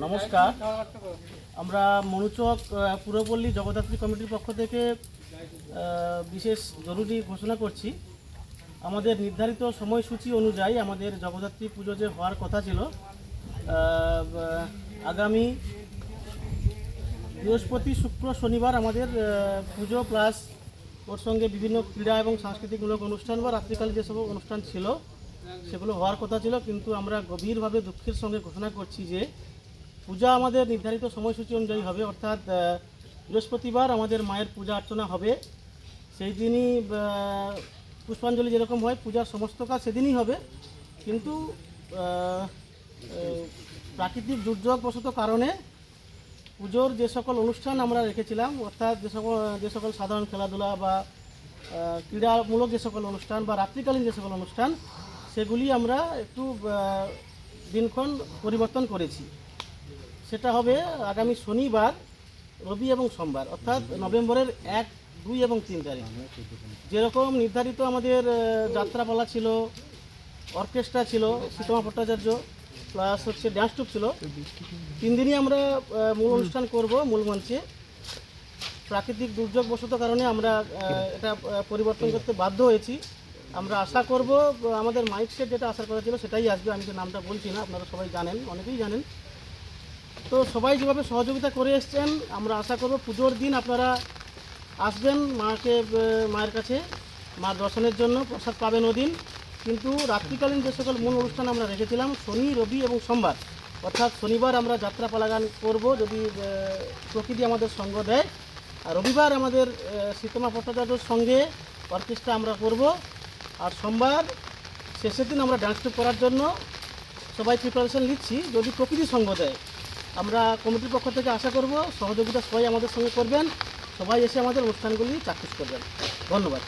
নমস্কার। আমরা মনুচক পুরপল্লী জগদ্ধাত্রী কমিটির পক্ষ থেকে বিশেষ জরুরি ঘোষণা করছি। আমাদের নির্ধারিত সময়সূচি অনুযায়ী আমাদের জগদ্ধাত্রী পুজো যে হওয়ার কথা ছিল আগামী বৃহস্পতি, শুক্র, শনিবার আমাদের পুজো প্লাস ওর সঙ্গে বিভিন্ন ক্রীড়া এবং সাংস্কৃতিকমূলক অনুষ্ঠান বা রাত্রিকালে যেসব অনুষ্ঠান ছিল, সেগুলো হওয়ার কথা ছিল। কিন্তু আমরা গভীরভাবে দুঃখের সঙ্গে ঘোষণা করছি যে পূজা আমাদের নির্ধারিত সময়সূচি অনুযায়ী হবে, অর্থাৎ বৃহস্পতিবার আমাদের মায়ের পূজা অর্চনা হবে। সেই দিনই পুষ্পাঞ্জলি যেরকম হয়, পূজার সমস্ত কাজ সেদিনই হবে। কিন্তু প্রাকৃতিক দুর্যোগবশত কারণে পুজোর যে সকল অনুষ্ঠান আমরা রেখেছিলাম, অর্থাৎ যে সকল যে সকল সাধারণ খেলাধুলা বা ক্রীড়ামূলক যে সকল অনুষ্ঠান বা রাত্রিকালীন যে সকল অনুষ্ঠান, সেগুলি আমরা একটু দিনক্ষণ পরিবর্তন করেছি। সেটা হবে আগামী শনিবার, রবি এবং সোমবার, অর্থাৎ নভেম্বরের এক, দুই এবং তিন তারিখ। যেরকম নির্ধারিত আমাদের যাত্রাপালা ছিল, অর্কেস্ট্রা ছিল, সীতমা ভট্টাচার্য, প্লাস হচ্ছে ড্যান্স টুপ ছিল। তিন দিনই আমরা মূল অনুষ্ঠান করব মূল মঞ্চে। প্রাকৃতিক দুর্যোগ বশত কারণে আমরা এটা পরিবর্তন করতে বাধ্য হয়েছি। আমরা আশা করব আমাদের মাইক সেট যেটা আশা করা ছিল সেটাই আসবে, আমি যে নামটা বলছি না, আপনারা সবাই জানেন, অনেকেই জানেন। তো সবাই যেভাবে সহযোগিতা করে এসছেন, আমরা আশা করব পুজোর দিন আপনারা আসবেন মাকে মায়ের কাছে মা দর্শনের জন্য প্রসাদ পাবেন ওদিন। কিন্তু রাত্রিকালীন যে সকল মূল অনুষ্ঠান আমরা রেখেছিলাম, শনি, রবি এবং সোমবার, অর্থাৎ শনিবার আমরা যাত্রা পালাগান করব যদি প্রকৃতি আমাদের সঙ্গ দেয়। আর রবিবার আমাদের সীতমা ভট্টাচার্যর সঙ্গে অর্কেস্ট্রা আমরা করব। আর সোমবার শেষের দিন আমরা ডান্স করার জন্য সবাই প্রিপারেশন নিচ্ছি, যদি প্রকৃতি সঙ্গ দেয়। আমরা কমিটির পক্ষ থেকে আশা করব সহযোগিতা সবাই আমাদের সঙ্গে করবেন। সবাই এসে আমাদের অনুষ্ঠানগুলি চাক্ষুষ করবেন। ধন্যবাদ।